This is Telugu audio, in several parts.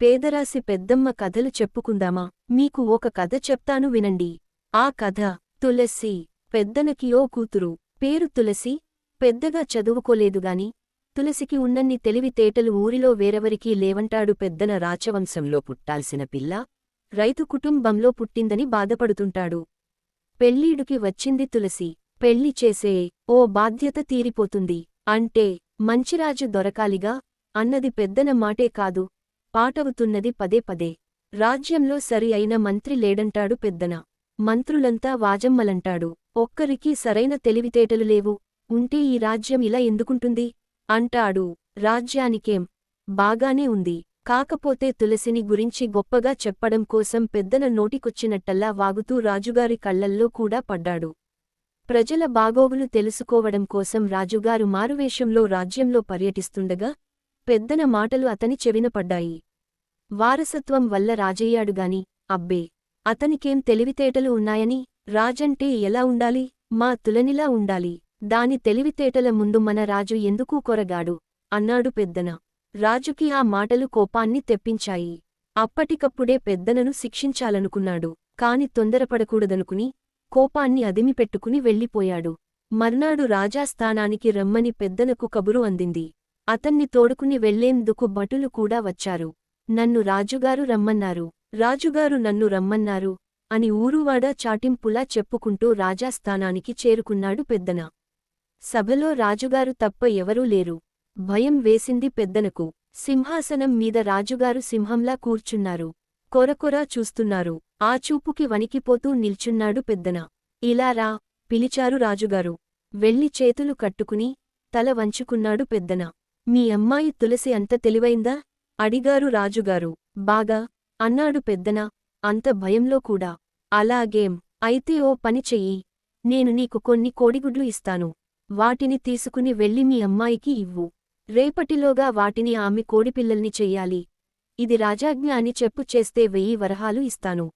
పేదరాసి పెద్దమ్మ కథలు చెప్పుకుందామా? మీకు ఒక కథ చెప్తాను వినండి. ఆ కథ తులసి పెద్దనకి ఓ కూతురు. పేరు తులసి. పెద్దగా చదువుకోలేదుగాని తులసికి ఉన్నన్ని తెలివితేటలు ఊరిలో వేరెవరికీ లేవంటాడు పెద్దన రాచవంశంలో పుట్టాల్సిన పిల్ల. రైతు కుటుంబంలో పుట్టిందని బాధపడుతుంటాడు. పెళ్ళీడుకి వచ్చింది తులసి. పెళ్ళి చేసే ఓ బాధ్యత తీరిపోతుంది. అంటే మంచిరాజు దొరకాలిగా అన్నది పెద్దన మాటే కాదు పాటవుతున్నది పదే పదే. రాజ్యంలో సరి అయిన మంత్రి లేడంటాడు పెద్దన. మంత్రులంతా వాజమ్మలంటాడు. ఒక్కరికీ సరైన తెలివితేటలు లేవు. ఉంటే ఈ రాజ్యం ఇలా ఎందుకుంటుంది? అంటాడు. రాజ్యానికేం? బాగానే ఉంది. కాకపోతే తులసిని గురించి గొప్పగా చెప్పడం కోసం పెద్దన నోటికొచ్చినట్టల్లా వాగుతూ రాజుగారి కళ్ళల్లో కూడా పడ్డాడు. ప్రజల బాగోగులు తెలుసుకోవడం కోసం రాజుగారు మారువేషంలో రాజ్యంలో పర్యటిస్తుండగా పెద్దన మాటలు అతని చెవినపడ్డాయి వారసత్వం వల్ల రాజయ్యాడుగాని అబ్బే! అతనికేం తెలివితేటలు ఉన్నాయని రాజంటే ఎలా ఉండాలి? మా తులనిలా ఉండాలి. దాని తెలివితేటల ముందు మన రాజు ఎందుకూ కొరగాడు? అన్నాడు పెద్దన. రాజుకి ఆ మాటలు కోపాన్ని తెప్పించాయి. అప్పటికప్పుడే పెద్దనను శిక్షించాలనుకున్నాడు. కాని తొందరపడకూడదనుకుని కోపాన్ని అదిమిపెట్టుకుని వెళ్ళిపోయాడు. మర్నాడు రాజాస్థానానికి రమ్మని పెద్దనకు కబురు అందింది. అతన్ని తోడుకుని వెళ్ళేందుకు భటులు కూడా వచ్చారు. నన్ను రాజుగారు రమ్మన్నారు. రాజుగారు నన్ను రమ్మన్నారు అని ఊరువాడ చాటింపులా చెప్పుకుంటూ రాజాస్థానానికి చేరుకున్నాడు పెద్దన. సభలో రాజుగారు తప్ప ఎవరూ లేరు. భయం వేసింది పెద్దనకు. సింహాసనం మీద రాజుగారు సింహంలా కూర్చున్నారు. కొరకొరా చూస్తున్నారు. ఆ చూపుకి వణికిపోతూ నిల్చున్నాడు పెద్దన. ఇలారా పిలిచారు రాజుగారు. వెళ్ళి చేతులు కట్టుకుని తల వంచుకున్నాడు పెద్దన. మీ అమ్మాయి తులసి అంత తెలివైందా? అడిగారు రాజుగారు. బాగా. అన్నాడు పెద్దన. అంత భయంలో కూడా. అలాగేం. అయితే ఓ పని చెయ్యి. నేను నీకు కొన్ని కోడిగుడ్లు ఇస్తాను. వాటిని తీసుకుని వెళ్ళి మీ అమ్మాయికి ఇవ్వు. రేపటిలోగా వాటిని ఆమె కోడిపిల్లల్ని చెయ్యాలి. ఇది రాజాజ్ఞ అని చెప్పు చేస్తే వెయ్యి వరహాలు ఇస్తాను.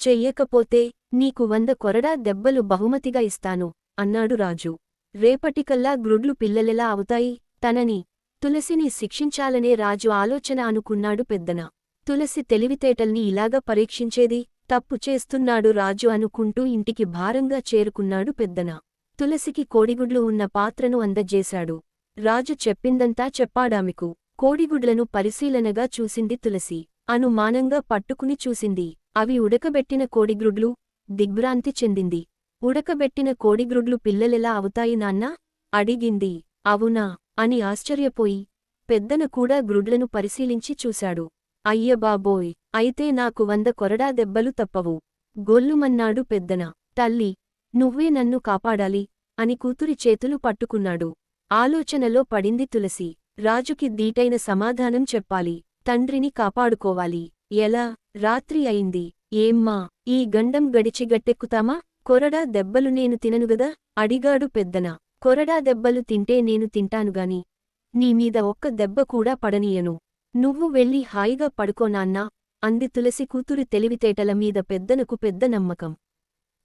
చెయ్యకపోతే నీకు వంద కొరడా దెబ్బలు బహుమతిగా ఇస్తాను అన్నాడు రాజు. రేపటికల్లా గ్రుడ్లు పిల్లలెలా అవుతాయి? తనని తులసిని శిక్షించాలనే రాజు ఆలోచన అనుకున్నాడు పెద్దన. తులసి తెలివితేటల్ని ఇలాగ పరీక్షించేది తప్పు చేస్తున్నాడు రాజు అనుకుంటూ ఇంటికి భారంగా చేరుకున్నాడు పెద్దన. తులసికి కోడిగుడ్లు ఉన్న పాత్రను అందజేశాడు. రాజు చెప్పిందంతా చెప్పాడామెకు. కోడిగుడ్లను పరిశీలనగా చూసింది తులసి. అనుమానంగా పట్టుకుని చూసింది. అవి ఉడకబెట్టిన కోడిగ్రుడ్లు దిగ్భ్రాంతి చెందింది. ఉడకబెట్టిన కోడిగ్రుడ్లు పిల్లలెలా అవుతాయి నాన్నా? అడిగింది. అవునా? అని ఆశ్చర్యపోయి పెద్దన కూడా గ్రుడ్లను పరిశీలించి చూశాడు. అయ్యబాబోయ్ అయితే నాకు వంద కొరడా దెబ్బలు తప్పవు. గొల్లుమన్నాడు పెద్దన. తల్లి నువ్వే నన్ను కాపాడాలి అని కూతురి చేతులు పట్టుకున్నాడు. ఆలోచనలో పడింది తులసి. రాజుకి దీటైన సమాధానం చెప్పాలి. తండ్రిని కాపాడుకోవాలి. ఎలా? రాత్రి అయింది. ఏమ్మా ఈ గండం గడిచి గట్టెక్కుతామా కొరడా దెబ్బలు నేను తిననుగదా? అడిగాడు పెద్దన. కొరడా దెబ్బలు తింటే నేను తింటానుగాని నీమీద ఒక్క దెబ్బ కూడా పడనీయను. నువ్వు వెళ్ళి హాయిగా పడుకో నాన్నా అంది తులసి కూతురు తెలివితేటల మీద పెద్దనకు పెద్ద నమ్మకం.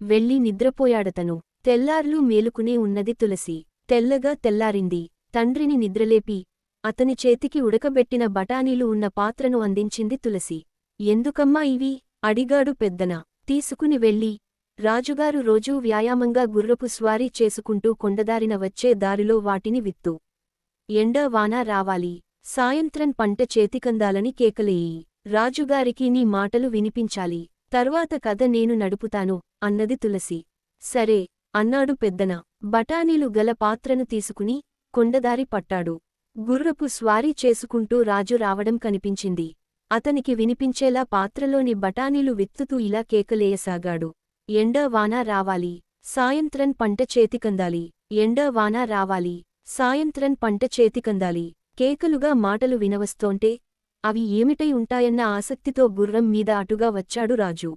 వెళ్ళి నిద్రపోయాడతను. తెల్లార్లు మేలుకునే ఉన్నది తులసి. తెల్లగా తెల్లారింది. తండ్రిని నిద్రలేపి అతని చేతికి ఉడకబెట్టిన బఠానీలు ఉన్న పాత్రను అందించింది తులసి. ఎందుకమ్మా ఇవి? అడిగాడు పెద్దన. తీసుకుని వెళ్ళి రాజుగారు రోజూ వ్యాయామంగా గుర్రపు స్వారీ చేసుకుంటూ కొండదారిన వచ్చే దారిలో వాటిని విత్తు ఎండ వాన రావాలి. సాయంత్రం పంట చేతికందాలని కేకలేయి. రాజుగారికి నీ మాటలు వినిపించాలి. తర్వాత కథ నేను నడుపుతాను అన్నది తులసి. సరే అన్నాడు పెద్దన. బఠానీలు గల పాత్రను తీసుకుని కొండదారి పట్టాడు. గుర్రపు స్వారీ చేసుకుంటూ రాజు రావడం కనిపించింది. అతనికి వినిపించేలా పాత్రలోని బఠానీలు విత్తుతూ ఇలా కేకలేయసాగాడు. ఎండ వాన రావాలి సాయంత్రం పంట చేతికందాలి ఎండ వాన రావాలి సాయంత్రం పంట చేతికందాలి కేకలుగా మాటలు వినవస్తోంటే అవి ఏమిటై ఉంటాయన్న ఆసక్తితో గుర్రం మీద అటుగా వచ్చాడు రాజు.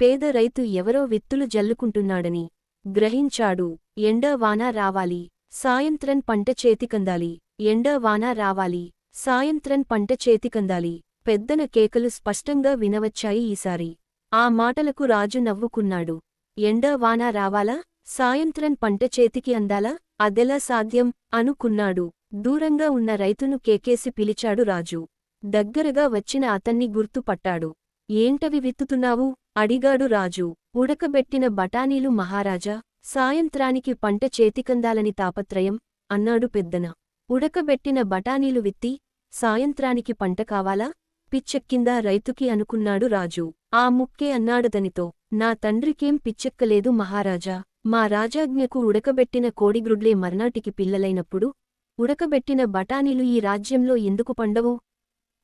పేద రైతు ఎవరో విత్తులు జల్లుకుంటున్నాడని గ్రహించాడు ఎండ వాన రావాలి సాయంత్రం పంట చేతికందాలి ఎండ వాన రావాలి సాయంత్రం పంట చేతికందాలి పెద్దన కేకలు స్పష్టంగా వినవచ్చాయి ఈసారి. ఆ మాటలకు రాజు నవ్వుకున్నాడు. ఎండ వాన రావాలా? సాయంత్రం పంట చేతికి అందాలా? అదెలా సాధ్యం? అనుకున్నాడు. దూరంగా ఉన్న రైతును కేకేసి పిలిచాడు రాజు. దగ్గరగా వచ్చిన అతన్ని గుర్తుపట్టాడు. ఏంటవి విత్తుతున్నావు? అడిగాడు రాజు. ఉడకబెట్టిన బఠానీలు మహారాజా. సాయంత్రానికి పంట చేతికందాలని తాపత్రయం అన్నాడు పెద్దన. ఉడకబెట్టిన బఠానీలు విత్తి సాయంత్రానికి పంట కావాలా? పిచ్చెక్కిందా రైతుకి అనుకున్నాడు రాజు. ఆ ముక్కే అన్నాడతనితో నా తండ్రికేం పిచ్చెక్కలేదు మహారాజా. మా రాజాజ్ఞకు ఉడకబెట్టిన కోడిగ్రుడ్లే మర్నాటికి పిల్లలైనప్పుడు ఉడకబెట్టిన బఠానీలు ఈ రాజ్యంలో ఎందుకు పండవు?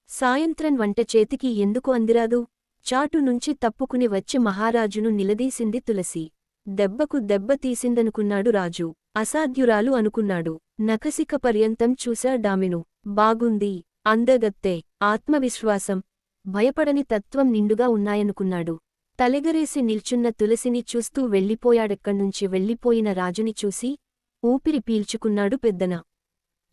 సాయంత్రం వంట చేతికి ఎందుకు అందిరాదు? చాటు నుంచి తప్పుకుని వచ్చి మహారాజును నిలదీసింది తులసి. దెబ్బకు దెబ్బ తీసిందనుకున్నాడు రాజు. అసాధ్యురాలు అనుకున్నాడు. నకసిక పర్యంతం చూశా డామిను. బాగుంది. అందగత్తే. ఆత్మవిశ్వాసం భయపడని తత్వం నిండుగా ఉన్నాయనుకున్నాడు. తలెగరేసి నిల్చున్న తులసిని చూస్తూ వెళ్ళిపోయాడెక్కడ్నుంచి వెళ్ళిపోయిన రాజుని చూసి ఊపిరి పీల్చుకున్నాడు పెద్దన.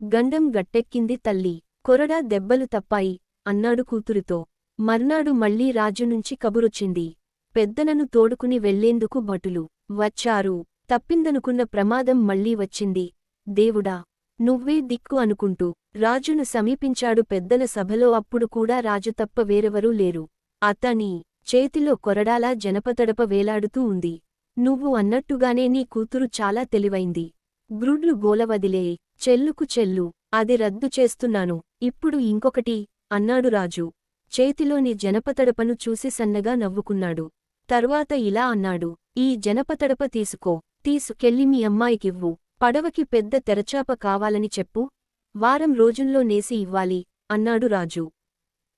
గండం గట్టెక్కింది తల్లి కొరడా దెబ్బలు తప్పాయి అన్నాడు కూతురితో. మర్నాడు మళ్ళీ రాజునుంచి కబురొచ్చింది. పెద్దనను తోడుకుని వెళ్ళేందుకు భటులు వచ్చారు. తప్పిందనుకున్న ప్రమాదం మళ్ళీ వచ్చింది. దేవుడా నువ్వే దిక్కు అనుకుంటూ రాజును సమీపించాడు పెద్దల సభలో అప్పుడు కూడా రాజు తప్ప వేరెవరూ లేరు. అతని చేతిలో కొరడాలా జనపతడప వేలాడుతూ ఉంది. నువ్వు అన్నట్టుగానే నీ కూతురు చాలా తెలివైంది. గ్రుడ్లు గోలవదిలే చెల్లుకు చెల్లు అది రద్దు చేస్తున్నాను. ఇప్పుడు ఇంకొకటి అన్నాడు రాజు. చేతిలోని జనపతడపను చూసి సన్నగా నవ్వుకున్నాడు. తర్వాత ఇలా అన్నాడు. ఈ జనపతడప తీసుకో తీసుకెళ్ళి మీ అమ్మాయికివ్వు. పడవకి పెద్ద తెరచాప కావాలని చెప్పు. వారం రోజుల్లో నేసి ఇవ్వాలి అన్నాడు రాజు.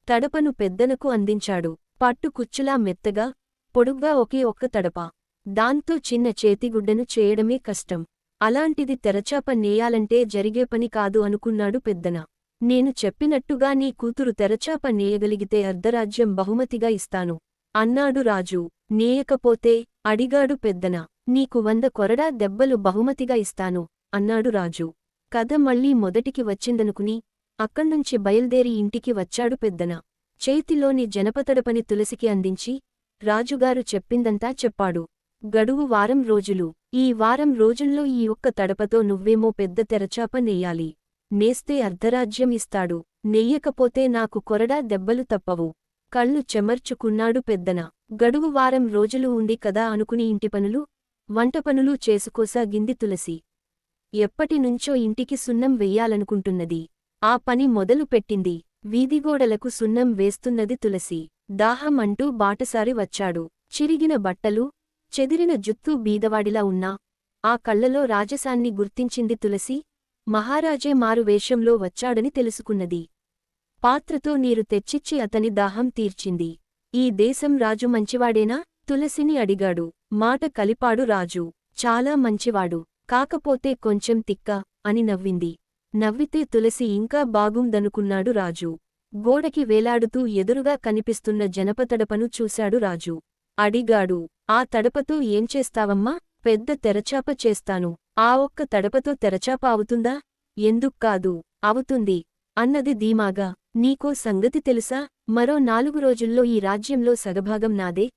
తడపను పెద్దనకు అందించాడు. పట్టు కుచ్చులా మెత్తగా పొడుగ్గా ఒకే ఒక్క తడప. దాంతో చిన్న చేతిగుడ్డను చేయడమే కష్టం. అలాంటిది తెరచాప నేయాలంటే జరిగే పని కాదు అనుకున్నాడు పెద్దన. నేను చెప్పినట్టుగా నీ కూతురు తెరచాప నేయగలిగితే అర్ధరాజ్యం బహుమతిగా ఇస్తాను అన్నాడు రాజు. నేయకపోతే అడిగాడు పెద్దన. నీకు వంద కొరడా దెబ్బలు బహుమతిగా ఇస్తాను అన్నాడు రాజు. కథ మళ్ళీ మొదటికి వచ్చిందనుకుని అక్కడ్నుంచి బయల్దేరి ఇంటికి వచ్చాడు పెద్దన. చేతిలోని జనపతడపని తులసికి అందించి రాజుగారు చెప్పిందంతా చెప్పాడు. గడువు వారం రోజులు. ఈ వారం రోజుల్లో ఈ ఒక్క తడపతో నువ్వేమో పెద్ద తెరచాప నెయ్యాలి. నేస్తే అర్ధరాజ్యం ఇస్తాడు. నెయ్యకపోతే నాకు కొరడా దెబ్బలు తప్పవు. కళ్ళు చెమర్చుకున్నాడు పెద్దన. గడువు వారం రోజులు ఉంది కదా అనుకుని ఇంటి పనులు వంటపనులు చేసుకోసా చేసుకోసాగింది తులసి. ఎప్పటినుంచో ఇంటికి సున్నం వెయ్యాలనుకుంటున్నది. ఆ పని మొదలు పెట్టింది. వీధిగోడలకు సున్నం వేస్తున్నది తులసి. దాహం అంటూ బాటసారి వచ్చాడు. చిరిగిన బట్టలు చెదిరిన జుత్తు బీదవాడిలా ఉన్నా. ఆ కళ్ళలో రాజసాన్ని గుర్తించింది తులసి. మహారాజే మారు వేషంలో వచ్చాడని తెలుసుకున్నది. పాత్రతో నీరు తెచ్చిచ్చి అతని దాహం తీర్చింది. ఈ దేశం రాజు మంచివాడేనా? తులసిని అడిగాడు. మాట కలిపాడు రాజు. చాలా మంచివాడు. కాకపోతే కొంచెం తిక్క అని నవ్వింది. నవ్వితే తులసి ఇంకా బాగుందనుకున్నాడు రాజు. గోడకి వేలాడుతూ ఎదురుగా కనిపిస్తున్న జనపతడపను చూశాడు రాజు. అడిగాడు ఆ తడపతో ఏం చేస్తావమ్మా? పెద్ద తెరచాప చేస్తాను. ఆ ఒక్క తడపతో తెరచాప అవుతుందా? ఎందుక్కాదు అవుతుంది అన్నది ధీమాగా. నీకో సంగతి తెలుసా? మరో నాలుగు రోజుల్లో ఈ రాజ్యంలో సగభాగం నాదే.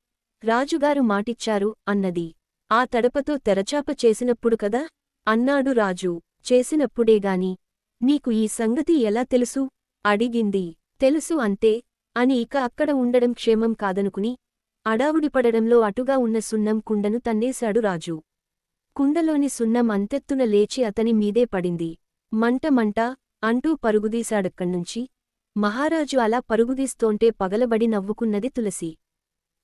రాజుగారు మాటిచ్చారు అన్నది. ఆ తడపతో తెరచాప చేసినప్పుడు కదా? అన్నాడు రాజు. చేసినప్పుడేగాని నీకు ఈ సంగతి ఎలా తెలుసు? అడిగింది. తెలుసు అంతే. అని ఇక అక్కడ ఉండడం క్షేమం కాదనుకుని అడావుడిపడడంలో అటుగా ఉన్న సున్నం కుండను తన్నేశాడు రాజు. కుండలోని సున్నం అంతెత్తున లేచి అతని మీదే పడింది. మంట మంట అంటూ పరుగుదీశాడక్కడ్నుంచి. మహారాజు అలా పరుగుదీస్తోంటే పగలబడి నవ్వుకున్నది తులసి.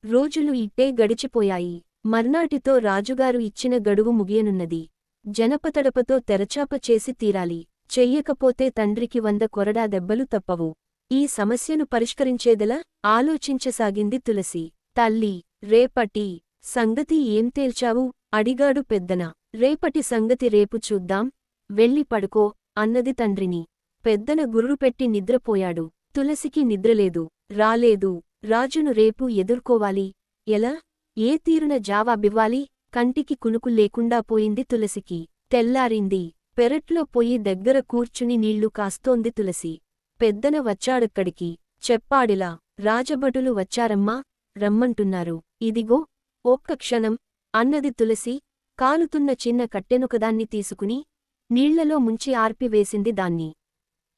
రోజులు ఇట్టే గడిచిపోయాయి. మర్నాటితో రాజుగారు ఇచ్చిన గడువు ముగియనున్నది. జనపతడపతో తెరచాప చేసి తీరాలి. చెయ్యకపోతే తండ్రికి వంద కొరడా దెబ్బలు తప్పవు. ఈ సమస్యను పరిష్కరించేదెలా? ఆలోచించసాగింది తులసి. తల్లి రేపటి సంగతి ఏం తేల్చావు? అడిగాడు పెద్దన. రేపటి సంగతి రేపు చూద్దాం. వెళ్ళి పడుకో అన్నది తండ్రిని. పెద్దన గుర్రుపెట్టి నిద్రపోయాడు. తులసికి నిద్రలేదు. రాలేదు. రాజును రేపు ఎదుర్కోవాలి. ఎలా? ఏ తీరున జావాబివ్వాలి? కంటికి కునుకు లేకుండా పోయింది తులసికి. తెల్లారింది. పెరట్లో పోయి దగ్గర కూర్చుని నీళ్ళు కాస్తోంది తులసి. పెద్దన వచ్చాడక్కడికి. చెప్పాడిలా. రాజభటులు వచ్చారమ్మా. రమ్మంటున్నారు. ఇదిగో ఒక్క క్షణం. అన్నది తులసి. కాలుతున్న చిన్న కట్టెనుకదాన్ని తీసుకుని నీళ్ళలో ముంచి ఆర్పివేసింది దాన్ని.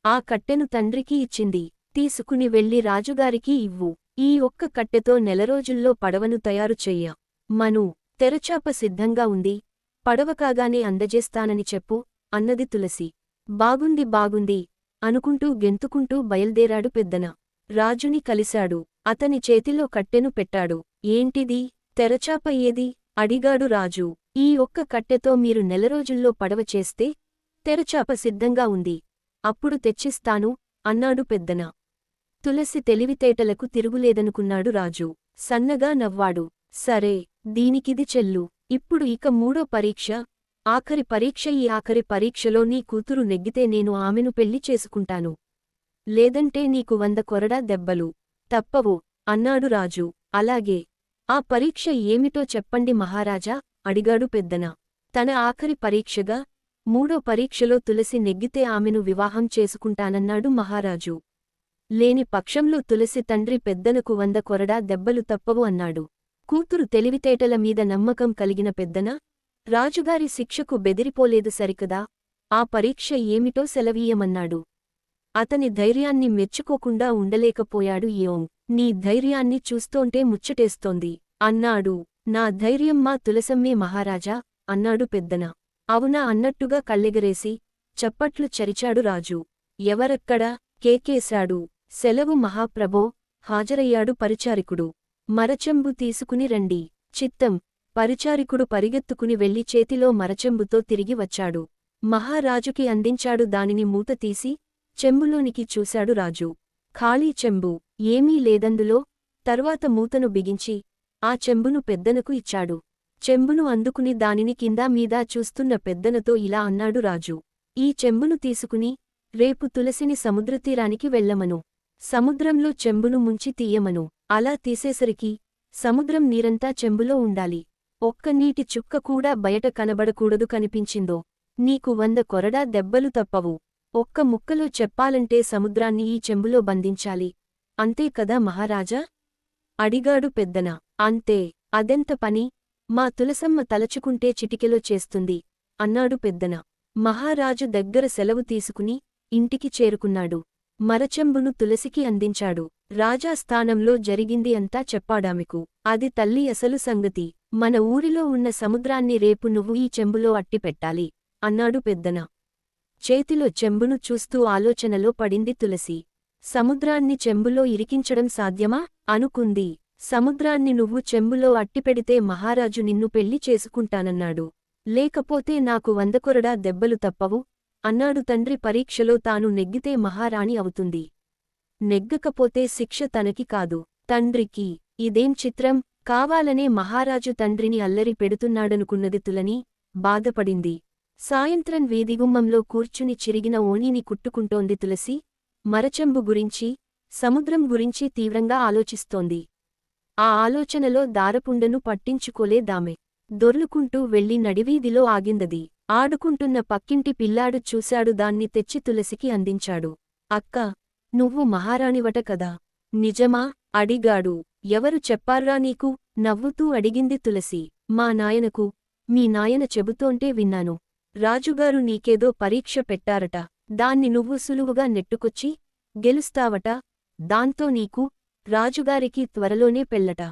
ఆ కట్టెను తండ్రికి ఇచ్చింది. తీసుకుని వెళ్ళి రాజుగారికి ఇవ్వు. ఈ ఒక్క కట్టెతో నెల రోజుల్లో పడవను తయారు చెయ్య. మను తెరచాప సిద్ధంగా ఉంది. పడవ కాగానే అందజేస్తానని చెప్పు అన్నది తులసి. బాగుంది బాగుంది అనుకుంటూ గెంతుకుంటూ బయల్దేరాడు పెద్దన. రాజుని కలిశాడు అతని చేతిలో కట్టెను పెట్టాడు. ఏంటిది? తెరచాప ఏది? అడిగాడు రాజు. ఈ ఒక్క కట్టెతో మీరు నెలరోజుల్లో పడవ చేస్తే తెరచాప సిద్ధంగా ఉంది. అప్పుడు తెచ్చిస్తాను అన్నాడు పెద్దన. తులసి తెలివితేటలకు తిరుగులేదనుకున్నాడు రాజు. సన్నగా నవ్వాడు. సరే దీనికిది చెల్లు. ఇప్పుడు ఇక మూడో పరీక్ష. ఆఖరి పరీక్ష ఈ ఆఖరి పరీక్షలో నీ కూతురు నెగ్గితే నేను ఆమెను పెళ్ళి చేసుకుంటాను. లేదంటే నీకు వంద కొరడా దెబ్బలు. తప్పవు అన్నాడు రాజు. అలాగే. ఆ పరీక్ష ఏమిటో చెప్పండి మహారాజా అడిగాడు పెద్దన. తన ఆఖరి పరీక్షగా మూడో పరీక్షలో తులసి నెగ్గితే ఆమెను వివాహం చేసుకుంటానన్నాడు మహారాజు. లేని పక్షంలో తులసి తండ్రి పెద్దనకు వంద కొరడా దెబ్బలు తప్పవు అన్నాడు. కూతురు తెలివితేటల మీద నమ్మకం కలిగిన పెద్దన? రాజుగారి శిక్షకు బెదిరిపోలేదు సరికదా? ఆ పరీక్ష ఏమిటో సెలవీయమన్నాడు. అతని ధైర్యాన్ని మెచ్చుకోకుండా ఉండలేకపోయాడు యోం నీ ధైర్యాన్ని చూస్తోంటే ముచ్చటేస్తోంది. అన్నాడు. నా ధైర్యం మా తులసమ్మే మహారాజా అన్నాడు పెద్దన. అవునా అన్నట్టుగా కళ్ళెగరేసి చప్పట్లు చరిచాడు రాజు. ఎవరక్కడా? కేకేశాడు. సెలవు మహాప్రభో హాజరయ్యాడు పరిచారికుడు. మరచెంబు తీసుకుని రండి. చిత్తం పరిచారికుడు పరిగెత్తుకుని వెళ్ళి చేతిలో మరచెంబుతో తిరిగి వచ్చాడు. మహారాజుకి అందించాడు దానిని మూత తీసి చెంబులోనికి చూశాడు రాజు. ఖాళీ చెంబు ఏమీ లేదందులో తర్వాత మూతను బిగించి ఆ చెంబును పెద్దనకు ఇచ్చాడు. చెంబును అందుకుని దానిని కిందా మీదా చూస్తున్న పెద్దనతో ఇలా అన్నాడు రాజు. ఈ చెంబును తీసుకుని రేపు తులసిని సముద్రతీరానికి వెళ్ళమను. సముద్రంలో చెంబును ముంచి తీయమను. అలా తీసేసరికి సముద్రం నీరంతా చెంబులో ఉండాలి. ఒక్క నీటి చుక్క కూడా బయట కనబడకూడదు కనిపించిందో. నీకు వంద కొరడా దెబ్బలు తప్పవు. ఒక్క ముక్కలో చెప్పాలంటే సముద్రాన్ని ఈ చెంబులో బంధించాలి. అంతే కదా మహారాజా? అడిగాడు పెద్దన. అంతే. అదెంత పని? మా తులసమ్మ తలచుకుంటే చిటికెలో చేస్తుంది అన్నాడు పెద్దన. మహారాజు దగ్గర సెలవు తీసుకుని ఇంటికి చేరుకున్నాడు. మరచెంబును తులసికి అందించాడు. రాజాస్థానంలో జరిగింది అంతా చెప్పాడామెకు. అది తల్లి అసలు సంగతి. మన ఊరిలో ఉన్న సముద్రాన్ని రేపు నువ్వు ఈ చెంబులో అట్టిపెట్టాలి అన్నాడు పెద్దన. చేతిలో చెంబును చూస్తూ ఆలోచనలో పడింది తులసి. సముద్రాన్ని చెంబులో ఇరికించడం సాధ్యమా? అనుకుంది. సముద్రాన్ని నువ్వు చెంబులో అట్టిపెడితే మహారాజు నిన్ను పెళ్ళి చేసుకుంటానన్నాడు. లేకపోతే నాకు వందకొరడా దెబ్బలు తప్పవు? అన్నాడు తండ్రి పరీక్షలో తాను నెగ్గితే మహారాణి అవుతుంది. నెగ్గకపోతే శిక్ష తనకి కాదు. తండ్రికి ఇదేం చిత్రం? కావాలనే మహారాజు తండ్రిని అల్లరి పెడుతున్నాడనుకున్నది తులని బాధపడింది. సాయంత్రం వేదిగుమ్మంలో కూర్చుని చిరిగిన ఓణీని కుట్టుకుంటోంది తులసి. మరచెంబు గురించి సముద్రం గురించి తీవ్రంగా ఆలోచిస్తోంది. ఆ ఆలోచనలో దారపుండను పట్టించుకోలేదామె. దొర్లుకుంటూ వెళ్ళి నడివీధిలో ఆగిందది. ఆడుకుంటున్న పక్కింటి పిల్లాడు చూశాడు దాన్ని తెచ్చి తులసికి అందించాడు. అక్క నువ్వు మహారాణివట కదా? నిజమా? అడిగాడు. ఎవరు చెప్పార్రా నీకు? నవ్వుతూ అడిగింది తులసి. మా నాయనకు. మీ నాయన చెబుతోంటే విన్నాను. రాజుగారు నీకేదో పరీక్ష పెట్టారట. దాన్ని నువ్వు సులువుగా నెట్టుకొచ్చి గెలుస్తావట. దాంతో నీకు రాజుగారికి త్వరలోనే పెళ్ళట.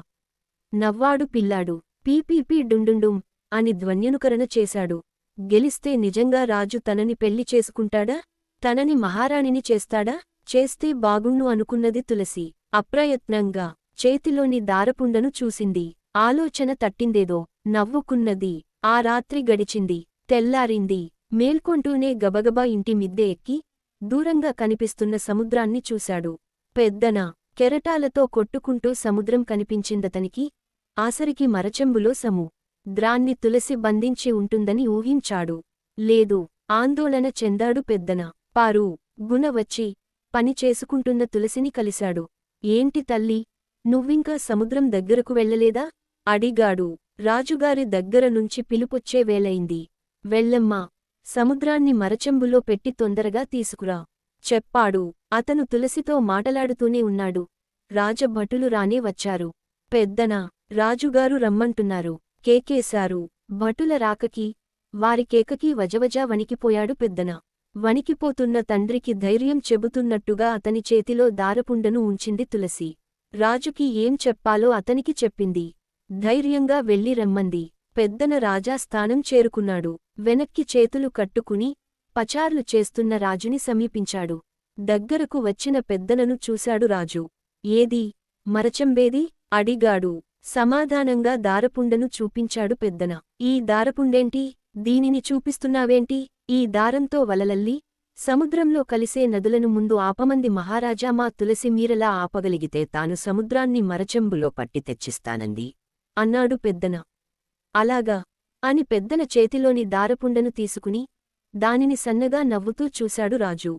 నవ్వాడు పిల్లాడు. పీపీపీ డుండుండుం అని ధ్వన్యనుకరణ చేశాడు. గెలిస్తే నిజంగా రాజు తనని పెళ్ళి చేసుకుంటాడా? తనని మహారాణిని చేస్తాడా? చేస్తే బాగుణ్ణు అనుకున్నది తులసి. అప్రయత్నంగా చేతిలోని దారపుండను చూసింది. ఆలోచన తట్టిందేదో నవ్వుకున్నది. ఆ రాత్రి గడిచింది. తెల్లారింది. మేల్కొంటూనే గబగబా ఇంటి మిద్దె ఎక్కి దూరంగా కనిపిస్తున్న సముద్రాన్ని చూశాడు. పెద్దన కెరటాలతో కొట్టుకుంటూ సముద్రం కనిపించిందతనికి. ఆసరికి మరచెంబులో సము ద్రాన్ని తులసి బంధించి ఉంటుందని ఊహించాడు. లేదు ఆందోళన చెందాడు పెద్దన. పారు గుణ వచ్చి పని చేసుకుంటున్న తులసిని కలిశాడు. ఏంటి తల్లి నువ్వింకా సముద్రం దగ్గరకు వెళ్ళలేదా? అడిగాడు. రాజుగారి దగ్గర నుంచి పిలుపొచ్చే వేలైంది వెళ్ళమ్మా సముద్రాన్ని మరచెంబులో పెట్టి తొందరగా తీసుకురా చెప్పాడు. అతను తులసితో మాటలాడుతూనే ఉన్నాడు. రాజభటులు రానే వచ్చారు. పెద్దన రాజుగారు రమ్మంటున్నారు. కేకేశారు. భటుల రాకకి వారి కేకకి వజవజా వణికిపోయాడు పెద్దన. వణికిపోతున్న తండ్రికి ధైర్యం చెబుతున్నట్టుగా అతని చేతిలో దారపుండను ఉంచింది తులసి. రాజుకి ఏం చెప్పాలో అతనికి చెప్పింది. ధైర్యంగా వెళ్ళి రమ్మంది. పెద్దన రాజాస్థానం చేరుకున్నాడు. వెనక్కి చేతులు కట్టుకుని పచార్లు చేస్తున్న రాజుని సమీపించాడు. దగ్గరకు వచ్చిన పెద్దనను చూశాడు రాజు. ఏది? మరచంబేది? అడిగాడు. సమాధానంగా దారపుండను చూపించాడు పెద్దన. ఈ దారపుండేంటి? దీనిని చూపిస్తున్నావేంటి? ఈ దారంతో వలలల్లి సముద్రంలో కలిసే నదులను ముందు ఆపమంది మహారాజా మా తులసి మీరలా ఆపగలిగితే తాను సముద్రాన్ని మరచెంబులో పట్టి తెచ్చిస్తానంది అన్నాడు పెద్దన. అలాగా అని పెద్దన చేతిలోని దారపుండను తీసుకుని దానిని సన్నగా నవ్వుతూ చూశాడు రాజు.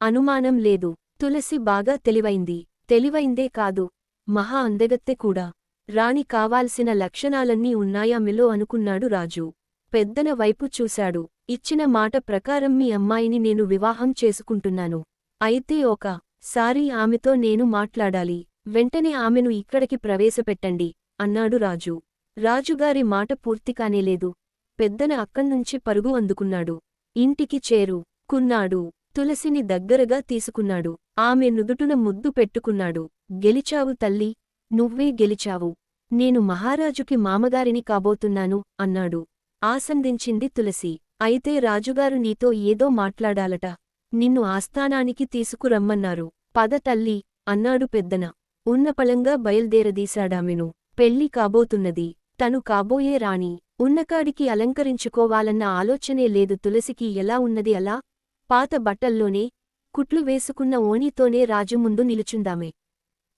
అనుమానం లేదు తులసి బాగా తెలివైంది తెలివైందే కాదు మహా అందగత్తె కూడా. రాణి కావాల్సిన లక్షణాలన్నీ ఉన్నాయామెలో అనుకున్నాడు రాజు. పెద్దన వైపు చూశాడు. ఇచ్చిన మాట ప్రకారం మీ అమ్మాయిని నేను వివాహం చేసుకుంటున్నాను. అయితే ఒక సారీ ఆమెతో నేను మాట్లాడాలి. వెంటనే ఆమెను ఇక్కడికి ప్రవేశపెట్టండి అన్నాడు రాజు. రాజుగారి మాట పూర్తికానేలేదు పెద్దన అక్కణ్నుంచి పరుగు అందుకున్నాడు. ఇంటికి చేరు కున్నాడు. తులసిని దగ్గరగా తీసుకున్నాడు. ఆమె నుదుటున ముద్దు పెట్టుకున్నాడు. గెలిచావు తల్లి నువ్వే గెలిచావు. నేను మహారాజుకి మామగారిని కాబోతున్నాను అన్నాడు. ఆసందించింది తులసి. అయితే రాజుగారు నీతో ఏదో మాట్లాడాలట. నిన్ను ఆస్థానానికి తీసుకురమ్మన్నారు. పద తల్లి అన్నాడు పెద్దన. ఉన్నపళంగా బయల్దేరదీశాడామెను. పెళ్ళి కాబోతున్నది. తను కాబోయే రాణి. ఉన్నకాడికి అలంకరించుకోవాలన్న ఆలోచనే లేదు తులసికి ఎలా ఉన్నది అలా? పాత బట్టల్లోనే కుట్లు వేసుకున్న ఓణీతోనే రాజు ముందు నిలుచుందామే.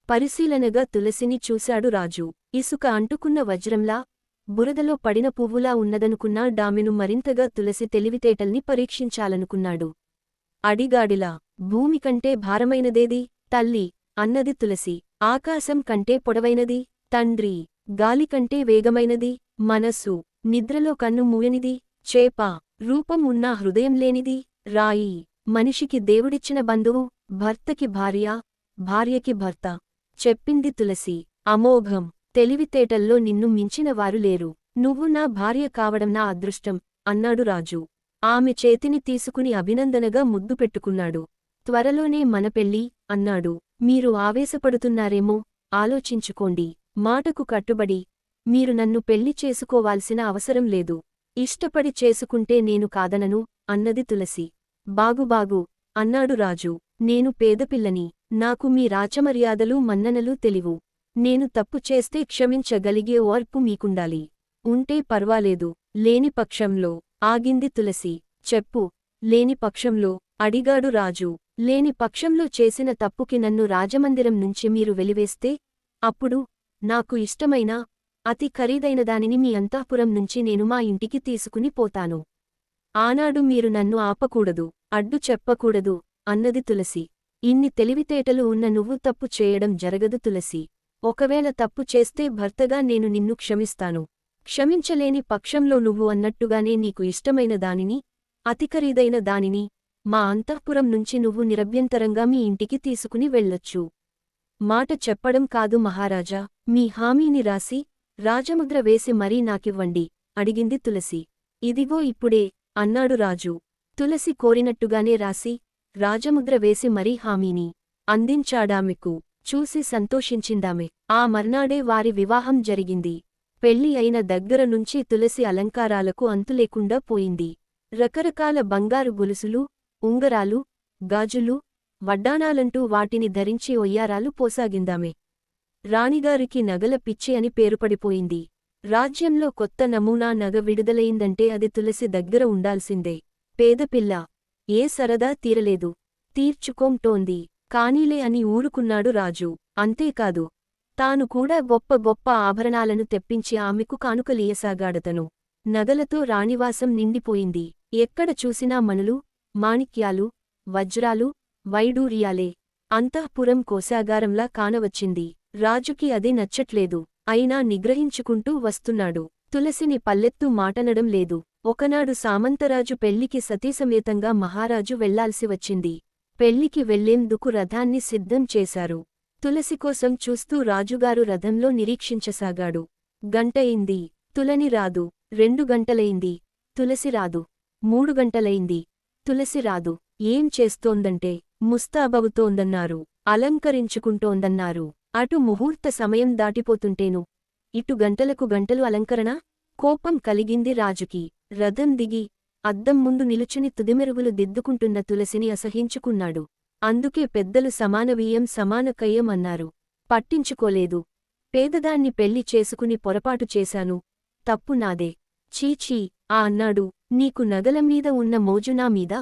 పరిశీలనగా తులసిని చూశాడు రాజు. ఇసుక అంటుకున్న వజ్రంలా బురదలో పడిన పువ్వులా ఉన్నదనుకున్నా డామెను మరింతగా తులసి తెలివితేటల్ని పరీక్షించాలనుకున్నాడు. అడిగాడిలా భూమి కంటే భారమైనదేది? తల్లి అన్నది తులసి. ఆకాశం కంటే పొడవైనది? తండ్రి. గాలి కంటే వేగమైనది? మనస్సు. నిద్రలో కన్ను మూయనిది? చేప. రూపం ఉన్నా హృదయం లేనిది? రాయి. మనిషికి దేవుడిచ్చిన బంధువు? భర్తకి భార్య? భార్యకి భర్త. చెప్పింది తులసి. అమోఘం. తెలివితేటల్లో నిన్ను మించిన వారు లేరు. నువ్వు నా భార్య కావడం నా అదృష్టం అన్నాడు రాజు. ఆమె చేతిని తీసుకుని అభినందనగా ముద్దు పెట్టుకున్నాడు. త్వరలోనే మన పెళ్ళి అన్నాడు. మీరు ఆవేశపడుతున్నారేమో ఆలోచించుకోండి. మాటకు కట్టుబడి మీరు నన్ను పెళ్ళి చేసుకోవాల్సిన అవసరం లేదు. ఇష్టపడి చేసుకుంటే నేను కాదనను అన్నది తులసి. బాగుబాగు అన్నాడు రాజు. నేను పేదపిల్లని నాకు మీ రాచమర్యాదలు మన్ననలు తెలివు. నేను తప్పు చేస్తే క్షమించగలిగే ఓర్పు మీకుండాలి. ఉంటే పర్వాలేదు. లేని పక్షంలో. ఆగింది తులసి. చెప్పు. లేని పక్షంలో. అడిగాడు రాజు. లేని పక్షంలో చేసిన తప్పుకి నన్ను రాజమందిరం నుంచి మీరు వెలివేస్తే? అప్పుడు? నాకు ఇష్టమైన అతి ఖరీదైన దానిని మీ అంతఃపురం నుంచి నేను మా ఇంటికి తీసుకుని పోతాను. ఆనాడు మీరు నన్ను ఆపకూడదు. అడ్డు చెప్పకూడదు. అన్నది తులసి. ఇన్ని తెలివితేటలు ఉన్న నువ్వు తప్పు చేయడం జరగదు తులసి. ఒకవేళ తప్పు చేస్తే భర్తగా నేను నిన్ను క్షమిస్తాను. క్షమించలేని పక్షంలో నువ్వు అన్నట్టుగానే నీకు ఇష్టమైన దానిని అతిఖరీదైన దానిని మా అంతఃపురం నుంచి నువ్వు నిరభ్యంతరంగా మీ ఇంటికి తీసుకుని వెళ్ళొచ్చు. మాట చెప్పడం కాదు మహారాజా మీ హామీని రాసి రాజముద్ర వేసి మరీ నాకివ్వండి అడిగింది తులసి. ఇదిగో ఇప్పుడే అన్నాడు రాజు. తులసి కోరినట్టుగానే రాసి రాజముద్ర వేసి మరీ హామీని అందించాడామెకు. చూసి సంతోషించిందామె. ఆ మర్నాడే వారి వివాహం జరిగింది. పెళ్ళి అయిన దగ్గర నుంచి తులసి అలంకారాలకు అంతులేకుండా పోయింది. రకరకాల బంగారు గొలుసులు ఉంగరాలు గాజులు వడ్డాణాలంటూ వాటిని ధరించి ఒయ్యారాలు పోసాగిందామె. రాణిగారికి నగల పిచ్చి అని పేరుపడిపోయింది రాజ్యంలో కొత్త నమూనా నగ విడుదలయిందంటే అది తులసి దగ్గర ఉండాల్సిందే. పేదపిల్ల ఏ సరదా తీరలేదు. తీర్చుకోంటోంది కానీలే అని ఊరుకున్నాడు రాజు. అంతేకాదు తాను కూడా గొప్ప గొప్ప ఆభరణాలను తెప్పించి ఆమెకు కానుకలియసాగాడతను. నగలతో రాణివాసం నిండిపోయింది. ఎక్కడ చూసినా మనులు మాణిక్యాలు వజ్రాలు వైడూర్యాలే. అంతఃపురం కోశాగారంలా కానవచ్చింది. రాజుకి అది నచ్చట్లేదు. అయినా నిగ్రహించుకుంటూ వస్తున్నాడు. తులసిని పల్లెత్తు మాటనడం లేదు. ఒకనాడు సామంతరాజు పెళ్ళికి సతీసమేతంగా మహారాజు వెళ్ళాల్సి వచ్చింది. పెళ్ళికి వెళ్ళేందుకు రథాన్ని సిద్ధం చేశారు. తులసి కోసం చూస్తూ రాజుగారు రథంలో నిరీక్షించసాగాడు. గంటయింది తులని రాదు. రెండు గంటలయింది. తులసి రాదు. మూడు గంటలయింది. తులసి రాదు. ఏం చేస్తోందంటే ముస్తాబవుతోందన్నారు. అలంకరించుకుంటోందన్నారు. అటు ముహూర్త సమయం దాటిపోతుంటేను. ఇటు గంటలకు గంటలు అలంకరణ? కోపం కలిగింది రాజుకి. రథం దిగి అద్దం ముందు నిలుచుని తుదిమెరుగులు దిద్దుకుంటున్న తులసిని అసహించుకున్నాడు. అందుకే పెద్దలు సమానవీయం సమానకయ్యం అన్నారు. పట్టించుకోలేదు. పేదదాన్ని పెళ్ళి చేసుకుని పొరపాటు చేశాను. తప్పు నాదే. చీచీ ఆ అన్నాడు. నీకు నగల మీద ఉన్న మోజు నా మీద?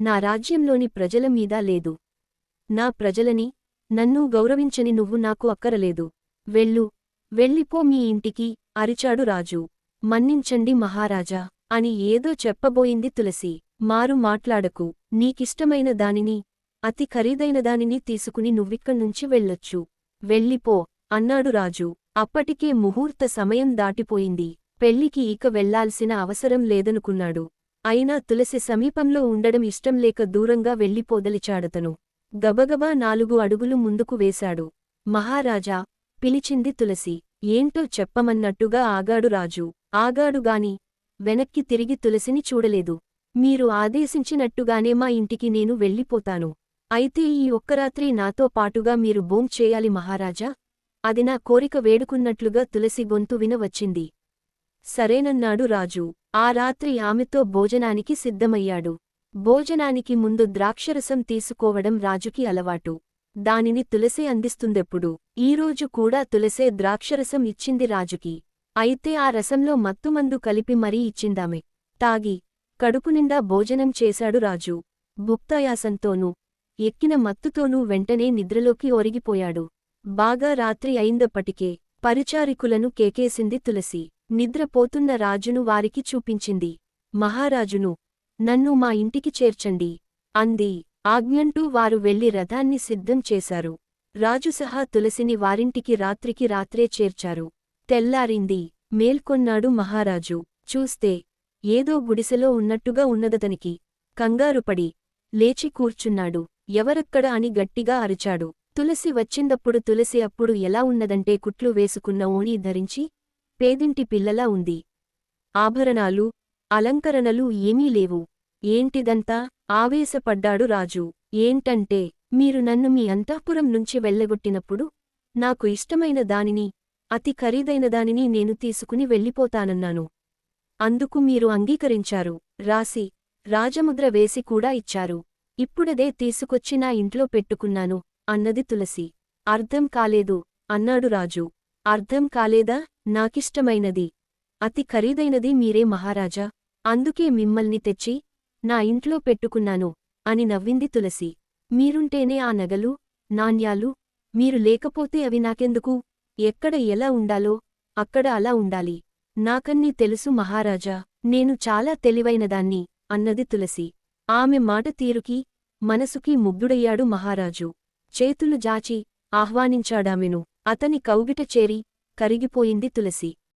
నా రాజ్యంలోని ప్రజల మీద లేదు. నా ప్రజలని నన్ను గౌరవించని నువ్వు నాకు అక్కరలేదు. వెళ్ళు. వెళ్ళిపో మీ ఇంటికి అరిచాడు రాజు. మన్నించండి మహారాజా. అని ఏదో చెప్పబోయింది తులసి. మారు మాట్లాడకు. నీకిష్టమైన దానిని అతి ఖరీదైన దానిని తీసుకుని నువ్విక్కడ్నుంచి వెళ్ళొచ్చు. వెళ్ళిపో అన్నాడు రాజు. అప్పటికే ముహూర్త సమయం దాటిపోయింది. పెళ్ళికి ఇక వెళ్ళాల్సిన అవసరం లేదనుకున్నాడు. అయినా తులసి సమీపంలో ఉండడం ఇష్టం లేక దూరంగా వెళ్ళిపోదలిచాడతను. గబగబా నాలుగు అడుగులు ముందుకు వేశాడు. మహారాజా పిలిచింది తులసి. ఏంటో చెప్పమన్నట్టుగా ఆగాడు రాజు. ఆగాడుగాని వెనక్కి తిరిగి తులసిని చూడలేదు. మీరు ఆదేశించినట్టుగానే మా ఇంటికి నేను వెళ్ళిపోతాను. అయితే ఈ ఒక్కరాత్రి నాతో పాటుగా మీరు బోం చేయాలి మహారాజా. అది నా కోరిక వేడుకున్నట్లుగా తులసి గొంతు వినవచ్చింది సరేనన్నాడు రాజు. ఆ రాత్రి ఆమెతో భోజనానికి సిద్ధమయ్యాడు. భోజనానికి ముందు ద్రాక్షరసం తీసుకోవడం రాజుకి అలవాటు. దానిని తులసే అందిస్తుందెప్పుడు. ఈరోజు కూడా తులసే ద్రాక్షరసం ఇచ్చింది రాజుకి. అయితే ఆ రసంలో మత్తుమందు కలిపి మరీ ఇచ్చిందామె. తాగి కడుపునిండా భోజనం చేశాడు రాజు. భుక్తాయాసంతోనూ ఎక్కిన మత్తుతోనూ వెంటనే నిద్రలోకి ఒరిగిపోయాడు. బాగా రాత్రి అయిందప్పటికే పరిచారికులను కేకేసింది తులసి. నిద్రపోతున్న రాజును వారికి చూపించింది. మహారాజును నన్ను మా ఇంటికి చేర్చండి అంది. ఆజ్ఞంటూ వారు వెళ్ళి రథాన్ని సిద్ధం చేశారు. రాజు సహా తులసిని వారింటికి రాత్రికి రాత్రే చేర్చారు. తెల్లారింది. మేల్కొన్నాడు మహారాజు. చూస్తే ఏదో గుడిసెలో ఉన్నట్టుగా ఉన్నదతనికి. కంగారుపడి లేచి కూర్చున్నాడు. ఎవరక్కడ అని గట్టిగా అరిచాడు. తులసి వచ్చిందప్పుడు తులసి అప్పుడు ఎలా ఉన్నదంటే కుట్లు వేసుకున్న ఓణీ ధరించి పేదింటి పిల్లలా ఉంది. ఆభరణాలు అలంకరణలు ఏమీ లేవు. ఏంటిదంతా? ఆవేశపడ్డాడు రాజు. ఏంటంటే మీరు నన్ను మీ అంతఃపురం నుంచి వెళ్ళగొట్టినప్పుడు నాకు ఇష్టమైన దానిని అతి ఖరీదైనదానిని నేను తీసుకుని వెళ్ళిపోతానన్నాను. అందుకు మీరు అంగీకరించారు. రాసి రాజముద్ర వేసి కూడా ఇచ్చారు. ఇప్పుడదే తీసుకొచ్చి నా ఇంట్లో పెట్టుకున్నాను అన్నది తులసి. అర్థం కాలేదు అన్నాడు రాజు. అర్థం కాలేదా? నాకిష్టమైనది. అతి ఖరీదైనది మీరే మహారాజా. అందుకే మిమ్మల్ని తెచ్చి నా ఇంట్లో పెట్టుకున్నాను అని నవ్వింది తులసి. మీరుంటేనే ఆ నగలు నాణ్యాలు మీరు లేకపోతే అవి నాకెందుకు? ఎక్కడ ఎలా ఉండాలో అక్కడ అలా ఉండాలి. నాకన్నీ తెలుసు మహారాజా నేను చాలా తెలివైనదాన్ని అన్నది తులసి. ఆమె మాట తీరుకి మనసుకి ముగ్ధుడయ్యాడు మహారాజు. చేతులు జాచి ఆహ్వానించాడామెను. అతని కౌగిట చేరి కరిగిపోయింది తులసి.